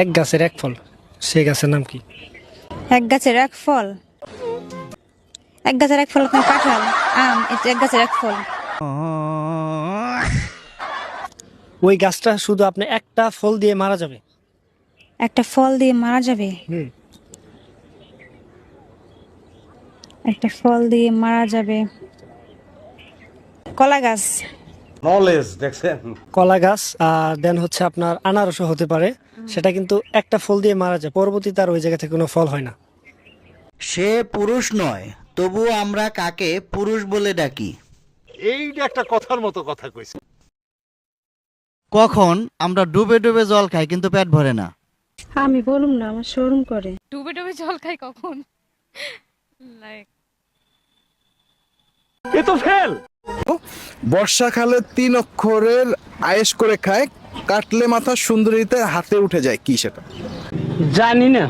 এক গাছের এক ফল। সেই গাছের নাম কি? এক গাছের এক ফল। এক গাছের এক ফল কাঁঠাল আম এটা এক গাছের এক ফল। ওই গাছটা শুধু আপনি একটা ফল দিয়ে মারা যাবে? একটা ফল দিয়ে মারা যাবে? একটা ফল দিয়ে মারা যাবে। কলা গাছ। নলেজ দেখছেন? কলা গাছ আর দেন হচ্ছে আপনার আনারসও হতে পারে। সেটা কিন্তু একটা ফল দিয়ে মারা যায় পরবর্তীতে আর ওই জায়গা থেকে কোনো ফল হয় না। সে পুরুষ নয় তবুও আমরা কাকে পুরুষ বলে ডাকি? এইটা একটা কথার মতো কথা কইছে। কখন আমরা ডুবে ডুবে জল খাই কিন্তু পেট ভরে না। আমি বলুম না আমার শোরুম করে। ডুবে ডুবে জল খাই কখন? লাইক এ তো ফেল বর্ষাকালে তিন অক্ষরের আয়েস করে খায়, কাটলে মাথা সুন্দরীতে হাতে উঠে যায়, কি সেটা? জানি না।